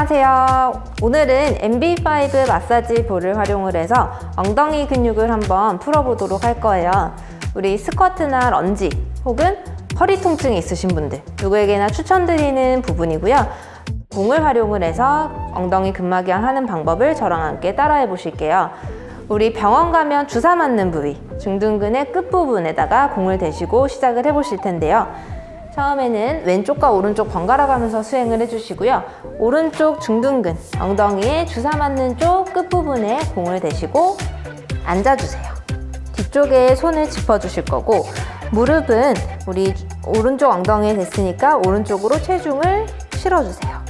안녕하세요. 오늘은 MB5 마사지 볼을 활용을 해서 엉덩이 근육을 한번 풀어보도록 할 거예요. 우리 스쿼트나 런지 혹은 허리 통증이 있으신 분들 누구에게나 추천드리는 부분이고요. 공을 활용을 해서 엉덩이 근막이완 하는 방법을 저랑 함께 따라해 보실게요. 우리 병원 가면 주사 맞는 부위, 중둔근의 끝부분에다가 공을 대시고 시작을 해 보실 텐데요. 처음에는 왼쪽과 오른쪽 번갈아 가면서 수행을 해주시고요. 오른쪽 중둔근, 엉덩이에 주사 맞는 쪽 끝부분에 공을 대시고 앉아주세요. 뒤쪽에 손을 짚어주실 거고, 무릎은 우리 오른쪽 엉덩이에 됐으니까 오른쪽으로 체중을 실어주세요.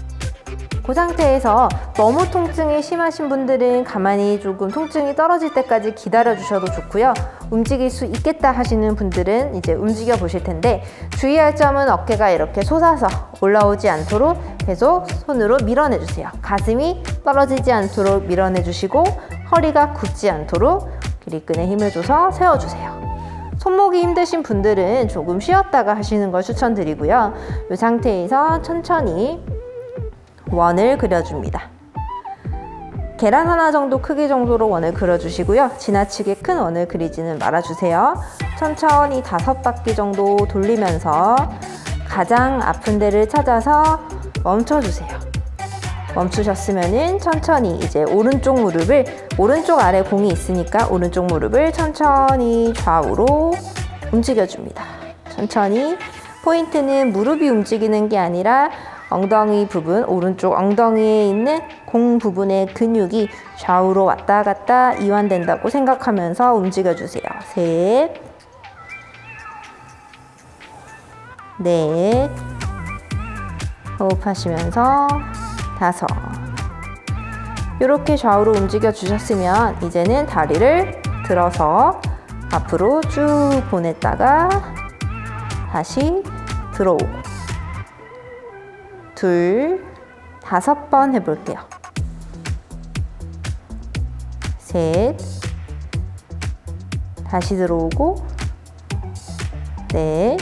그 상태에서 너무 통증이 심하신 분들은 가만히 조금 통증이 떨어질 때까지 기다려 주셔도 좋고요. 움직일 수 있겠다 하시는 분들은 이제 움직여 보실 텐데 주의할 점은 어깨가 이렇게 솟아서 올라오지 않도록 계속 손으로 밀어내 주세요. 가슴이 떨어지지 않도록 밀어내 주시고 허리가 굽지 않도록 기립근에 힘을 줘서 세워 주세요. 손목이 힘드신 분들은 조금 쉬었다가 하시는 걸 추천드리고요. 이 상태에서 천천히 원을 그려줍니다. 계란 하나 정도 크기 정도로 원을 그려주시고요. 지나치게 큰 원을 그리지는 말아주세요. 천천히 다섯 바퀴 정도 돌리면서 가장 아픈 데를 찾아서 멈춰주세요. 멈추셨으면은 천천히 이제 오른쪽 무릎을 오른쪽 아래 공이 있으니까 오른쪽 무릎을 천천히 좌우로 움직여줍니다. 천천히 포인트는 무릎이 움직이는 게 아니라 엉덩이 부분, 오른쪽 엉덩이에 있는 공 부분의 근육이 좌우로 왔다 갔다 이완된다고 생각하면서 움직여주세요. 셋, 넷, 호흡하시면서 다섯. 이렇게 좌우로 움직여 주셨으면 이제는 다리를 들어서 앞으로 쭉 보냈다가 다시 들어오고 둘, 다섯 번 해볼게요. 셋, 다시 들어오고, 넷,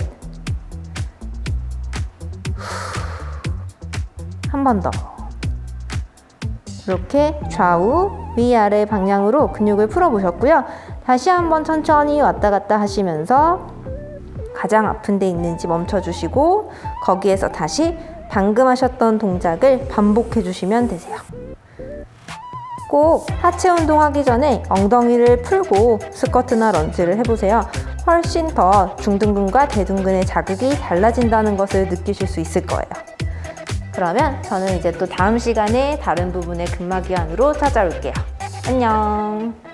한 번 더. 이렇게 좌우, 위아래 방향으로 근육을 풀어보셨고요. 다시 한번 천천히 왔다 갔다 하시면서 가장 아픈 데 있는지 멈춰주시고, 거기에서 다시 방금 하셨던 동작을 반복해 주시면 되세요. 꼭 하체 운동하기 전에 엉덩이를 풀고 스쿼트나 런지를 해보세요. 훨씬 더 중둔근과 대둔근의 자극이 달라진다는 것을 느끼실 수 있을 거예요. 그러면 저는 이제 또 다음 시간에 다른 부분의 근막이완으로 찾아올게요. 안녕.